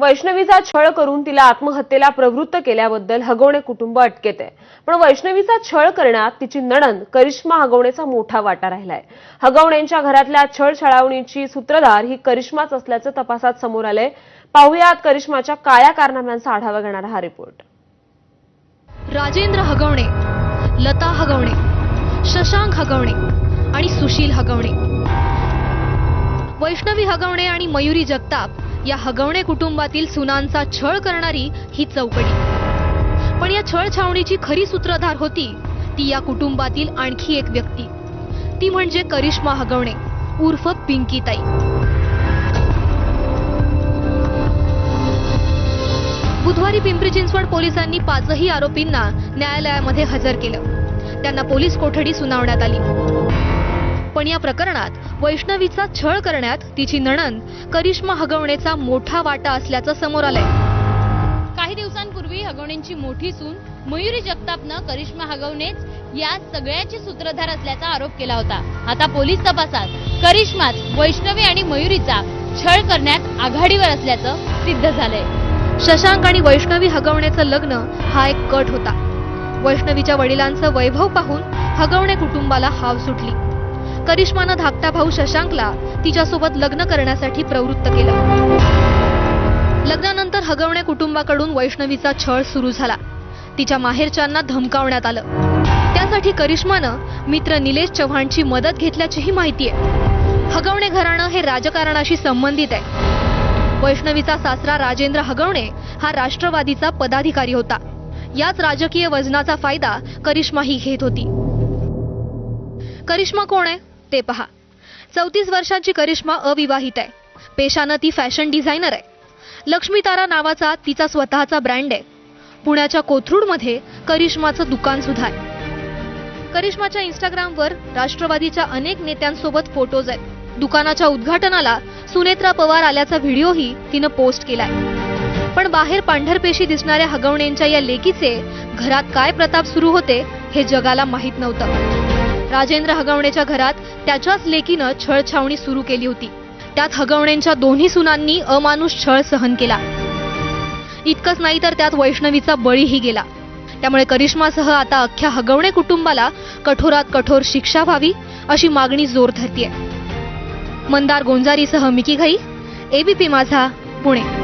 वैष्णवीचा छळ करून तिला आत्महत्येला प्रवृत्त केल्याबद्दल हगवणे कुटुंब अटकेत आहे. पण वैष्णवीचा छळ करण्यात तिची नणन करिश्मा हगवणेचा मोठा वाटा राहिलाय. हगवणेंच्या घरातल्या छळ छळावणीची सूत्रधार ही करिश्माच असल्याचं तपासात समोर आलंय. पाहुयात करिश्माच्या काळ्या कारनाम्यांचा आढावा घेणारा हा रिपोर्ट. राजेंद्र हगवणे लता हगवणे शशांक हगवणे आणि सुशील हगवणे. वैष्णवी हगवणे आणि मयुरी जगताप या हगवणे कुटुंबातील सुनांचा छळ करणारी ही चौकडी. पण या छळ छावणीची खरी सूत्रधार होती ती या कुटुंबातील आणखी एक व्यक्ती. ती म्हणजे करिश्मा हगवणे उर्फ पिंकीताई. बुधवारी पिंपरी चिंचवड पोलिसांनी पाचही आरोपींना न्यायालयामध्ये हजर केलं. त्यांना पोलीस कोठडी सुनावण्यात आली. पण या प्रकरणात वैष्णवीचा छळ करण्यात तिची नणंद करिश्मा हगवणेचा मोठा वाटा असल्याचं समोर आलंय. काही दिवसांपूर्वी हगवणेंची मोठी सून मयुरी जगतापनं करिश्मा हगवणेच या सगळ्याची सूत्रधार असल्याचा आरोप केला होता. आता पोलीस तपासात करिश्माच वैष्णवी आणि मयुरीचा छळ करण्यात आघाडीवर असल्याचं सिद्ध झालंय. शशांक आणि वैष्णवी हगवणेचं लग्न हा एक कट होता. वैष्णवीच्या वडिलांचं वैभव पाहून हगवणे कुटुंबाला हाव सुटली. करिश्मानं धाकटा भाऊ शशांकला तिच्यासोबत लग्न करण्यासाठी प्रवृत्त केलं. लग्नानंतर हगवणे कुटुंबाकडून वैष्णवीचा छळ सुरू झाला. तिच्या माहेरच्यांना धमकावण्यात आलं. त्यासाठी करिश्मानं मित्र निलेश चव्हाणची मदत घेतल्याचीही माहिती आहे. हगवणे घराणं हे राजकारणाशी संबंधित आहे. वैष्णवीचा सासरा राजेंद्र हगवणे हा राष्ट्रवादीचा पदाधिकारी होता. याच राजकीय वजनाचा फायदा करिश्मा ही घेत होती. करिश्मा कोण आहे? ते पहा. चौतीस वर्षांची करिश्मा अविवाहित आहे. पेशानं ती फॅशन डिझायनर आहे. लक्ष्मी तारा नावाचा तिचा स्वतःचा ब्रँड आहे. पुण्याच्या कोथरूडमध्ये करिश्माचं दुकान सुद्धा आहे. करिश्माच्या इंस्टाग्रामवर राष्ट्रवादीच्या अनेक नेत्यांसोबत फोटोज आहेत. दुकानाच्या उद्घाटनाला सुनेत्रा पवार आल्याचा व्हिडिओही तिनं पोस्ट केलाय. पण बाहेर पांढरपेशी दिसणाऱ्या हगवणेंच्या या लेकीचे घरात काय प्रताप सुरू होते हे जगाला माहीत नव्हतं. राजेंद्र हगवणेच्या घरात त्याच्याच लेकीनं छळ छावणी सुरू केली होती. त्यात हगवणेंच्या दोन्ही सुनांनी अमानुष छळ सहन केला. इतकंच नाही तर त्यात वैष्णवीचा बळीही गेला. त्यामुळे करिश्मासह आता अख्ख्या हगवणे कुटुंबाला कठोरात कठोर शिक्षा व्हावी अशी मागणी जोर धरतीये मंदार गोंजारीसह मिकी घाई एबीपी माझा पुणे.